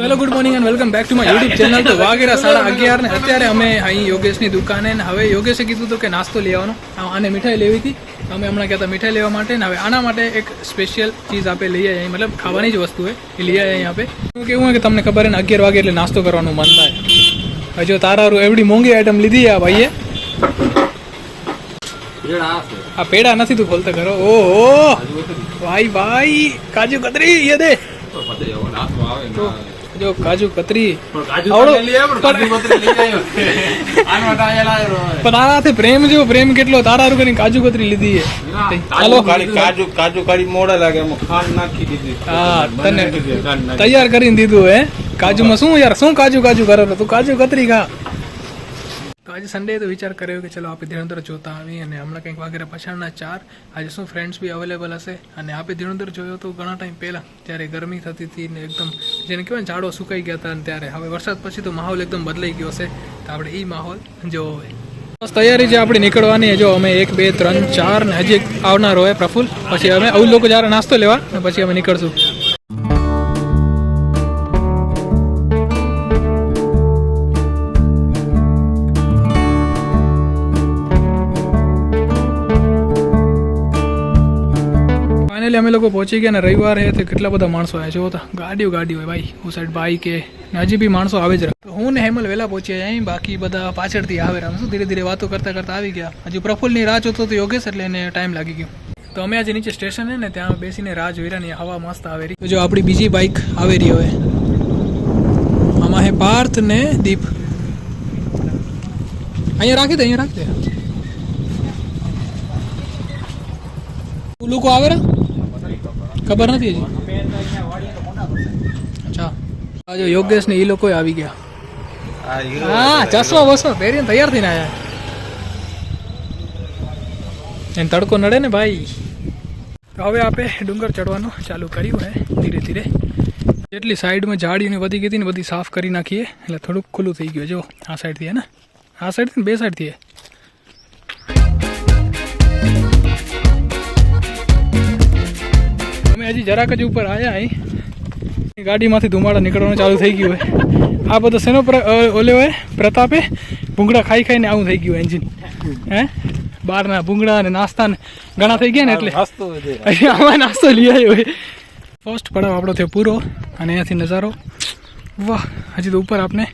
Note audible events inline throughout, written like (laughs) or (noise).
Hello good morning and welcome back to my YouTube channel તો વાગેરા સાડા અગિયાર ને અત્યારે અમે અહીં યોગેશની દુકાને ને હવે યોગેશે કીધું હતું કે નાસ્તો લઈ આવવાનો આને મીઠાઈ લેવી હતી અમે હમણાં કહેતા મીઠાઈ લેવા માટે ને હવે આના માટે એક સ્પેશિયલ ચીજ આપે લઈ આવ્યા મતલબ ખાવાની જ વસ્તુ હોય એ લઈ આવ્યા અહીં આપે કેવું હોય કે તમને ખબર ને અગિયાર વાગે એટલે નાસ્તો કરવાનું મન થાય હજુ તારારું એવડી મોંઘી આઈટમ લીધી આ ભાઈએ આ પેડા નથી તું ખોલતા કરો ઓહો ભાઈ ભાઈ કાજુ કતરી દે જો કાજુ કતરી. પણ આનાથી પ્રેમ જો પ્રેમ કેટલો? તારા કરીને કાજુ કતરી લીધી છે ચાલો. કાજુ કાજુ કાઢી મોડા લાગે એમાં ખાંડ નાખી દીધી. હા તને તૈયાર કરીને દીધું હે? કાજુમાં શું યાર શું કાજુ કાજુ કરો તું કાજુ કતરી ખા. તો આજે સન્ડે તો વિચાર કર્યો કે ચલો આપણે ધીરંધર જોતા આવી અને હમણાં કંઈક વાગેરે પછાડના ચાર. આજે શું ફ્રેન્ડ્સ બી અવેલેબલ હશે? અને આપણે ધીરંધર જોયો તો ઘણા ટાઈમ પહેલાં ત્યારે ગરમી થતી હતી ને એકદમ જેને કહેવાય ઝાડો સુકાઈ ગયા હતા અને ત્યારે. હવે વરસાદ પછી તો માહોલ એકદમ બદલાઈ ગયો છે તો આપણે એ માહોલ જોવો બસ તૈયારી છે આપણી નીકળવાની જો અમે એક, બે, ત્રણ, ચાર ને હજી આવનાર હોય પ્રફુલ. પછી અમે આવું લોકો જ્યારે નાસ્તો લેવા પછી અમે નીકળશું. ફાઇનલી અમે લોકો પહોંચી ગયા ને રવિવાર હે તો કેટલા બધા માણસો આવ્યા જો તો ગાડીઓ ગાડી હોય ભાઈ હું સાઈડ બાઈક કે ને હજી બી માણસો આવે જ રહે તો હું ને હેમલ વહેલા પહોંચ્યા અહીં બાકી બધા પાછળથી આવે રહ્યા શું ધીરે ધીરે વાતો કરતા કરતા આવી ગયા હજી પ્રફુલ્લની રાહ જોતો તો યોગેશ એટલે એને ટાઈમ લાગી ગયો તો અમે આજે નીચે સ્ટેશન હે ને ત્યાં બેસીને રાહ જોઈ રહ્યા ને હવા મસ્ત આવે રહી તો જો આપણી બીજી બાઈક આવે રહી હવે આમાં હે પાર્થ ને દીપ અહીંયા રાખી દે અહીંયા રાખી દે લોકો આવે રા ખબર નથી હજી? અચ્છા. આ જો યોગેશ ને એ લોકો આવી ગયા. હા ચશ્મા વસો પહેરીને તૈયાર થઈને આયા. એને તડકો નડે ને ભાઈ. તો હવે આપણે ડુંગર ચડવાનું ચાલુ કર્યું હે ધીરે ધીરે. જેટલી સાઈડમાં ઝાડીઓને વધી ગઈ હતી ને બધી સાફ કરી નાખીએ. એટલે થોડુંક ખુલ્લું થઈ ગયું જો આ સાઈડથી હે ને? આ સાઈડથી ને બે સાઈડથી હે? અમે હજી જરાક જ ઉપર આવ્યા અહીં. ગાડીમાંથી ધુમાડા નીકળવાનું ચાલુ થઈ ગયું હોય. આ બધો શેનો ઓલે હોય? પ્રતાપે? ભૂંગળા ખાઈ ખાઈને આવું થઈ ગયું એન્જિન હે? બહારના ભૂંગળા અને નાસ્તા ને ઘણા થઈ ગયા ને એટલે. આમાં નાસ્તો લઈ આવ્યો હોય ફર્સ્ટ પડાવ આપણો થયો પૂરો અને અહીંયાથી નજારો. વાહ હજી તો ઉપર આપણે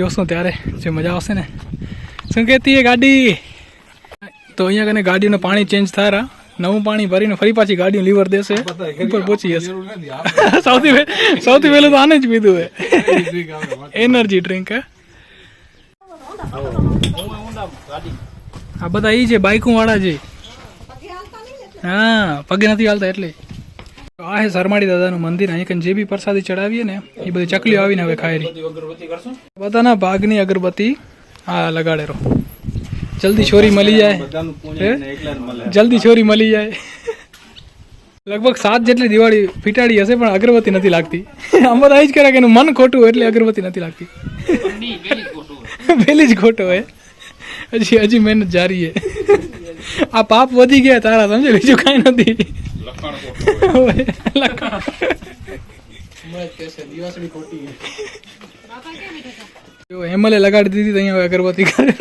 જોશું ત્યારે જે મજા આવશે ને. શું કહેતી એ ગાડી? તો અહીંયા કને ગાડીનું પાણી ચેન્જ થાય નવું પાણી ભરીને ફરી પાછી ગાડીનું લીવર દેશે. ઉપર પહોંચી જશે. (laughs) સૌથી સૌથી પહેલું તો આને જ પીધું હે. એનર્જી ડ્રિંક હે. આ બધા એ છે બાઇકું વાળા છે હા પગે નથી હાલતા એટલે. આ હે સરમાડી દાદાનું મંદિર અહીં કઈ જે બી પ્રસાદી ચડાવીએ ને એ બધી ચકલીઓ આવીને હવે રહી. બધાના ભાગની અગરબત્તી આ લગાડે રહો જલ્દી છોરી મળી જાય. જલ્દી છોરી મળી જાય. લગભગ સાત જેટલી દિવાળી ફીટાડી હશે પણ અગરબત્તી નથી લાગતી. આમ બધા જ કરે કે એનું મન ખોટું હોય એટલે અગરબત્તી નથી લાગતી. પેલી જ ખોટો હોય. હજી હજી મહેનત જારી છે આ પાપ વધી ગયા તારા સમજે બીજું કાંઈ નથી. હોય, લખાણ. જો હેમલે લગાડી દીધી તો અહીંયા હવે અગરબત્તી કરે.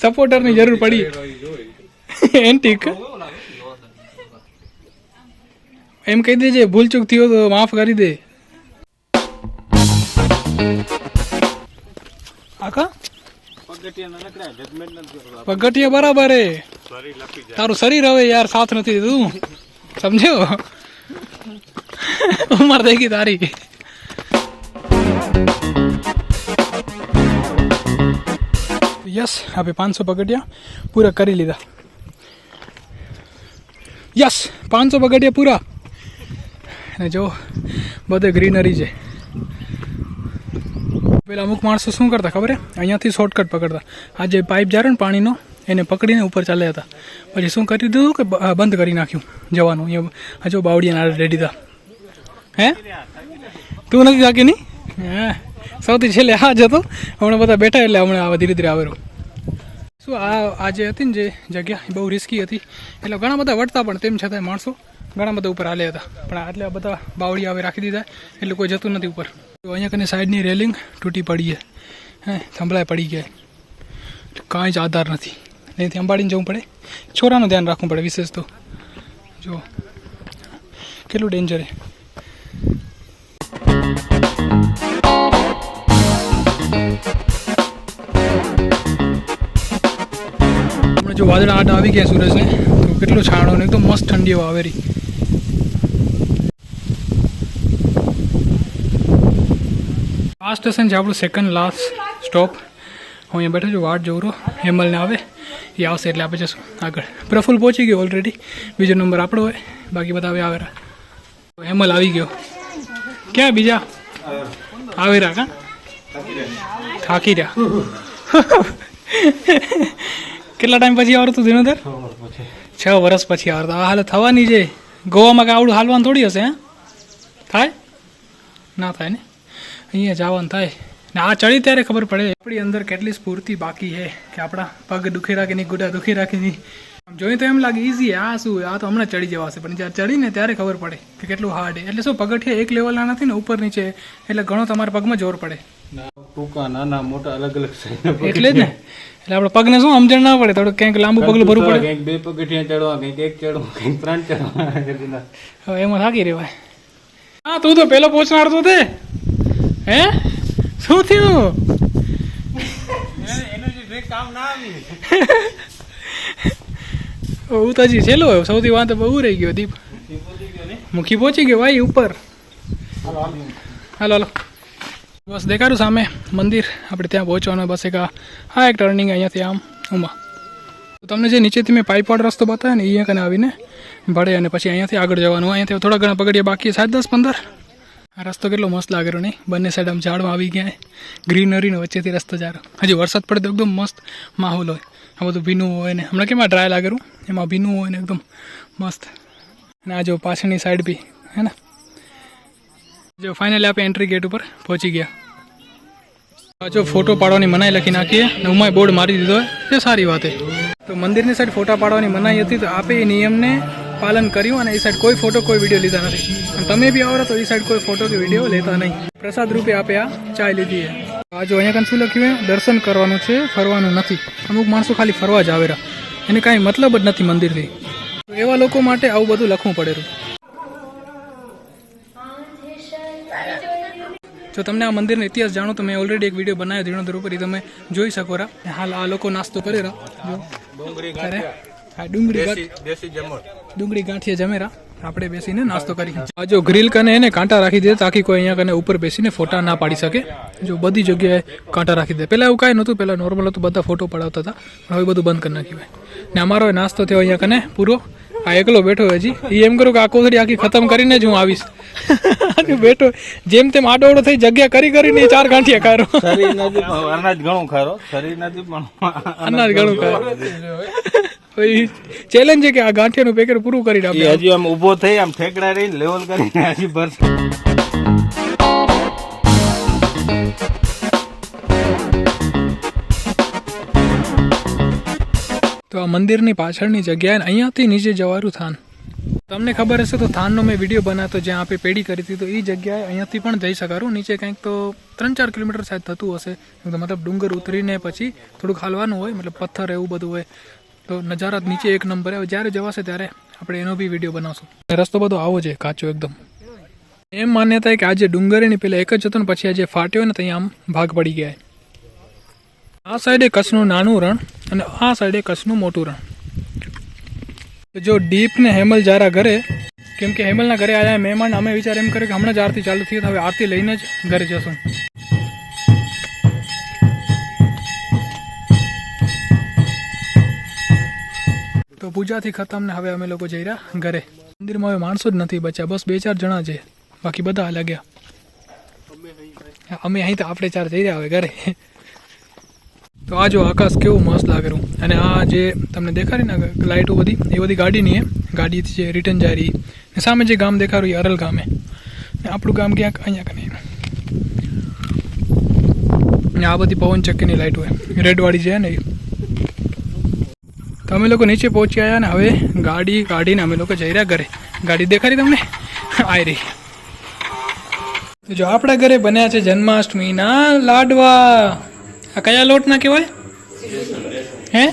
સપોર્ટરની જરૂર પડી. એન્ટિક એમ કહી દેજે ભૂલચૂક થયો તો માફ કરી દે. આકા. પગથિયા બરાબર હે. તારું શરીર હવે યાર સાથ નથી દીધું. સમજ્યો? ઉંમર થઈ ગઈ તારી. યસ આપણે પાંચસો પગડિયા પૂરા કરી લીધા. યસ, પાંચસો પગડિયા પૂરા. અને જો, બધે ગ્રીનરી છે. પેલા અમુક માણસો શું કરતા ખબર હે? અહીંયાથી શોર્ટકટ પકડતા. આ જે પાઇપ જાય ને પાણીનો, એને પકડીને ઉપર ચાલ્યા હતા. પછી શું કરી દીધું કે બંધ કરી નાખ્યું જવાનું. અહીંયા હજુ બાવડિયા રેડી હતા હે? તું નથી થાકી નહીં હે? સૌથી છેલ્લે હા જ હતો. હમણાં બધા બેઠા એટલે હમણાં ધીરે ધીરે આવેલો. શું આ આ જે હતી ને જે જગ્યા બહુ રિસ્કી હતી. એટલે ઘણા બધા વળતા પણ તેમ છતાંય માણસો ઘણા બધા ઉપર હાલ્યા હતા. પણ આટલા બધા બાવળી આવે રાખી દીધા, એટલે કોઈ જતું નથી ઉપર. અહીંયા કને સાઈડની રેલિંગ તૂટી પડી છે. હે, થંભલાય પડી ગયા. કાંઈ જ આધાર નથી. અહીંથી અંબાડીને જવું પડે. છોરાનું ધ્યાન રાખવું પડે વિશેષ તો. જો, કેટલું ડેન્જર છે. જો વાદળા આડા આવી ગયા સૂરજને, તો કેટલું છાણો ને એકદમ મસ્ત ઠંડીઓ આવેરી આ સ્ટેશન છે આપણું સેકન્ડ લાસ્ટ સ્ટોપ હું અહીંયા બેઠો છું, વાટ જોઉં હેમલને આવે. એ આવશે એટલે આપણે જશું આગળ. પ્રફુલ પહોંચી ગયો ઓલરેડી બીજો નંબર આપણો હોય, બાકી બધા હવે આવેરા હેમલ આવી ગયો. ક્યાં બીજા? આવેરા કા? થાકી રહ્યા. કેટલા ટાઈમ પછી આવડતું દિનોદર? છ વર્ષ પછી. આવડતા. આ હાલ થવાની છે. ગોવામાં કાવડું હાલવાનું થોડી હશે હે? થાય? ના થાય ને? અહીંયા જવાનું થાય. ને આ ચડી ત્યારે ખબર પડે. આપણી અંદર કેટલી સ્ફૂર્તિ બાકી છે કે આપણા પગ દુખી રાખે નહીં ગુડા દુખી રાખે નહીં આમ જોઈએ તો એમ લાગે ઇઝી આ શું? આ તો હમણાં ચડી જવાશે પણ જ્યારે ચડીને ત્યારે ખબર પડે કે કેટલું હાર્ડ એટલે શું પગથિયા એક લેવલના નથી ને ઉપર નીચે. એટલે ઘણો તમારા પગમાં જોર પડે. ટૂંકા નાના મોટા અલગ અલગ એટલે જ ને. એટલે આપણે પગને શું સમજણ ના પડે થોડું ક્યાંક લાંબુ પગલું ભરવું પડે. ક્યાંક બે પગથિયા ચડવા કંઈક એક ચડવા કંઈક ત્રણ ચડવા હવે એમાં થાકી રહેવાય. હા તું તો પેલો પહોંચનાર તો તે. હે? શું થયું? કામ ના આવી હું તો હજી છેલ્લો સૌથી વાંધો બહુ રહી ગયો દીપ. મુખી પહોંચી ગયો ભાઈ ઉપર. હાલો હાલો. બસ દેખાડું સામે મંદિર. આપણે ત્યાં પહોંચવાનું, બસ એક આ એક ટર્નિંગ અહીંયાથી આમ ઉમાં તો તમને જે નીચેથી મેં પાઇપવાળો રસ્તો બતાવ્યો ને એ કને આવીને ભળે અને પછી અહીંયાથી આગળ જવાનું. અહીંયાથી થોડા ઘણા પગડીએ બાકી સાત દસ પંદર. આ રસ્તો કેટલો મસ્ત લાગેલો નહીં? બંને સાઈડ આમ ઝાડમાં આવી ગયા. ગ્રીનરીનો વચ્ચેથી રસ્તો જારો હજી વરસાદ પડે તો એકદમ મસ્ત માહોલ હોય. આ બધું ભીનું હોય ને. હમણાં કેમાં ડ્રાય લાગેલું એમાં ભીનું હોય ને, એકદમ મસ્ત. અને આ જો પાછળની સાઈડ બી, હે ને? જો ફાઇનલી આપણે એન્ટ્રી ગેટ ઉપર પહોંચી ગયા. પાછો ફોટો પાડવાની મનાઈ લખી નાખીએ ને ઉમાય બોર્ડ મારી દીધો એ સારી વાત તો મંદિરની સાઈડ ફોટા પાડવાની મનાઈ હતી, તો આપે એ નિયમને પાલન કર્યું અને એ સાઈડ કોઈ ફોટો કોઈ વીડિયો લીધા નથી. અને તમે બી આવો તો એ સાઈડ કોઈ ફોટો કે વીડિયો લેતા નહીં. પ્રસાદ રૂપે આપે આ ચાય લીધી છે. આજે અહીંયા કંઈ શું લખ્યું છે? દર્શન કરવાનું છે, ફરવાનું નથી. અમુક માણસો ખાલી ફરવા જ આવેરા. એને કાંઈ મતલબ જ નથી મંદિરથી. એવા લોકો માટે આવું બધું લખવું પડેલું જો તમને આ મંદિરનો ઇતિહાસ જાણો તો મેં ઓલરેડી એક વીડિયો બનાવ્યો ધીણોધર ઉપર એ તમે જોઈ શકો રા. હાલ આ લોકો નાસ્તો કરે રા. જો. હા ડુંગળી ડુંગળી ગાંઠિયા જમેરા આપણે બેસીને નાસ્તો કરી આ જો ગ્રીલ કને એને કાંટા રાખી દે તાકી કોઈ અહીંયા કને ઉપર બેસીને ફોટા ના પાડી શકે. જો બધી જગ્યાએ કાંટા રાખી દે. પહેલાં એવું કાંઈ નહોતું પહેલાં નોર્મલ હતું બધા ફોટો પડાવતા હતા. પણ હવે બધું બંધ કરી નાખ્યું ને અમારો નાસ્તો થયો અહીંયા કને પૂરો. આ એકલો બેઠો હજી એમ કરું કે આ કોથળી આખી ખતમ કરીને જ હું આવીશ. અને બેઠો જેમ તેમ આડોડો થઈ જગ્યા કરી કરીને ચાર ગાંઠિયા ખારો. અનાજ ઘણું ખારો. શરીર નથી પણ અનાજ ઘણું ખારો. ચેલેન્જ છે કે આ ગાંઠિયાનું પેકેટ પૂરું કરીને આપીએ આપે હજી આમ ઊભો થઈ આમ ઠેકડા રહીને લેવલ કરીને હજી ભરશે. તો મંદિરની પાછળની જગ્યાએ અહીંયાથી નીચે જવાનું થાન. તમને ખબર હશે તો થાનનો મેં વીડિયો બનાવ્યો જ્યાં આપણે પેડી કરી હતી તો એ જગ્યાએ અહીંયાથી પણ જઈ શકારું. નીચે કંઈક તો ત્રણ ચાર કિલોમીટર સાહેબ થતું હશે. મતલબ ડુંગર ઉતરીને પછી થોડુંક હાલવાનું હોય, મતલબ પથ્થર એવું બધું હોય. તો નજારા નીચે એક નંબર આવે. જ્યારે જવાશે ત્યારે આપણે એનો બી વીડિયો બનાવશું. રસ્તો બધો આવો છે, કાચો એકદમ. એમ માન્યતા કે આજે ડુંગરની પહેલાં એક જ હતો ને પછી આજે ફાટ્યો ને ત્યાં આમ ભાગ પડી ગયા. આ સાઈડે કચ્છનું નાનું રણ અને આ સાઈડે કચ્છનું મોટું રણ. જો ડીપ ને હેમલ જારા ઘરે, કેમ કે હેમલના ઘરે આવ્યા મહેમાન, અમે વિચાર એમ કર્યો કે હમણાં જ આરતી ચાલુ થઈ હવે આરતી લઈને જ ઘરે જશું. તો પૂજાથી ખતમ ને હવે અમે લોકો જઈ રહ્યા ઘરે. મંદિરમાં હવે માણસો જ નથી બચ્યા, બસ બે ચાર જણા છે. બાકી બધા લાગ્યા અમે અહીં તો આપણે ચાર જઈ રહ્યા હવે ઘરે. તો આ જો આકાશ કેવું મસ્ત લાગેલું અને આ જે તમને દેખાડી ને લાઇટો બધી, એ બધી ગાડીની એ ગાડીથી જે રિટર્ન જાય રહી. ને સામે જે ગામ દેખાડ્યું એ અરલ ગામે ને આપણું ગામ ક્યાંક અહીંયા કને. ને આ બધી પવન ચક્કીની લાઇટ હોય રેડવાળી છે ને તો અમે લોકો નીચે પહોંચી આવ્યા ને હવે ગાડી કાઢીને અમે લોકો જઈ રહ્યા ઘરે. ગાડી દેખાડી તમને? આવી રહી. જો આપણા ઘરે બન્યા છે જન્માષ્ટમીના લાડવા. આ કયા લોટના કહેવાય? હે?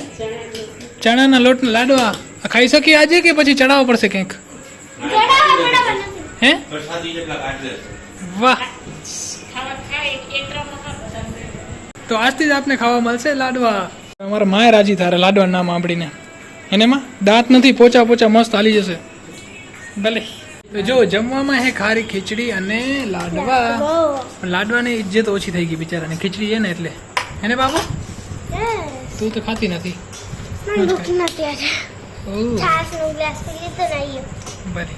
ચણાના લોટના લાડવા. આ ખાઈ શકીએ આજે કે પછી ચડાવવા પડશે કંઈક હે? વાહ. તો આજથી જ આપને ખાવા મળશે લાડવા. અમારા માય રાજી થારે લાડવા નામ સાંભળીને. એને માં દાંત નથી, પોચા પોચા મસ્ત હાલી જશે. ભલે. જો જમવામાં હે ખારી ખીચડી અને લાડવા. લાડવાની ઇજ્જત ઓછી થઈ ગઈ બિચારાને. ખીચડી છે ને એટલે. એને બાબુ? તું તો ખાતી નથી. ભૂખ નથી આજે. છાસ નો ગ્લાસ પી લીધો ને આયો ભલે